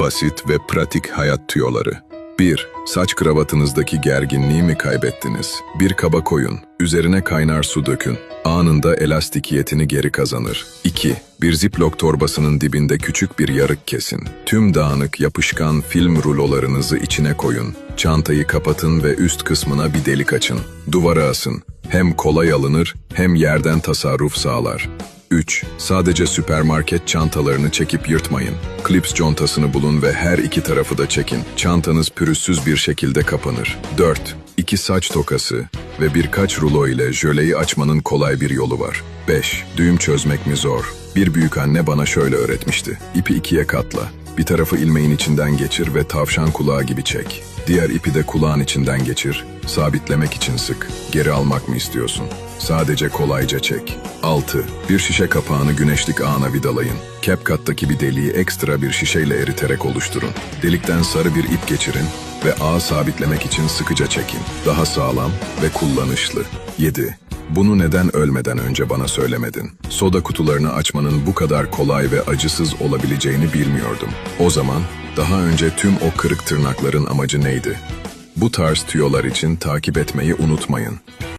Basit ve pratik hayat tüyoları. 1. Saç kravatınızdaki gerginliği mi kaybettiniz? Bir kaba koyun, üzerine kaynar su dökün. Anında elastikiyetini geri kazanır. 2. Bir ziplock torbasının dibinde küçük bir yarık kesin. Tüm dağınık, yapışkan film rulolarınızı içine koyun. Çantayı kapatın ve üst kısmına bir delik açın. Duvara asın. Hem kolay alınır hem yerden tasarruf sağlar. 3. Sadece süpermarket çantalarını çekip yırtmayın. Klips contasını bulun ve her iki tarafı da çekin. Çantanız pürüzsüz bir şekilde kapanır. 4. İki saç tokası ve birkaç rulo ile jöleyi açmanın kolay bir yolu var. 5. Düğüm çözmek mi zor? Bir büyük anne bana şöyle öğretmişti. İpi ikiye katla. Bir tarafı ilmeğin içinden geçir ve tavşan kulağı gibi çek. Diğer ipi de kulağın içinden geçir. Sabitlemek için sık. Geri almak mı istiyorsun? Sadece kolayca çek. 6. Bir şişe kapağını güneşlik ağına vidalayın. CapCut'taki bir deliği ekstra bir şişeyle eriterek oluşturun. Delikten sarı bir ip geçirin ve ağı sabitlemek için sıkıca çekin. Daha sağlam ve kullanışlı. 7. Bunu neden ölmeden önce bana söylemedin? Soda kutularını açmanın bu kadar kolay ve acısız olabileceğini bilmiyordum. O zaman daha önce tüm o kırık tırnakların amacı neydi? Bu tarz tüyolar için takip etmeyi unutmayın.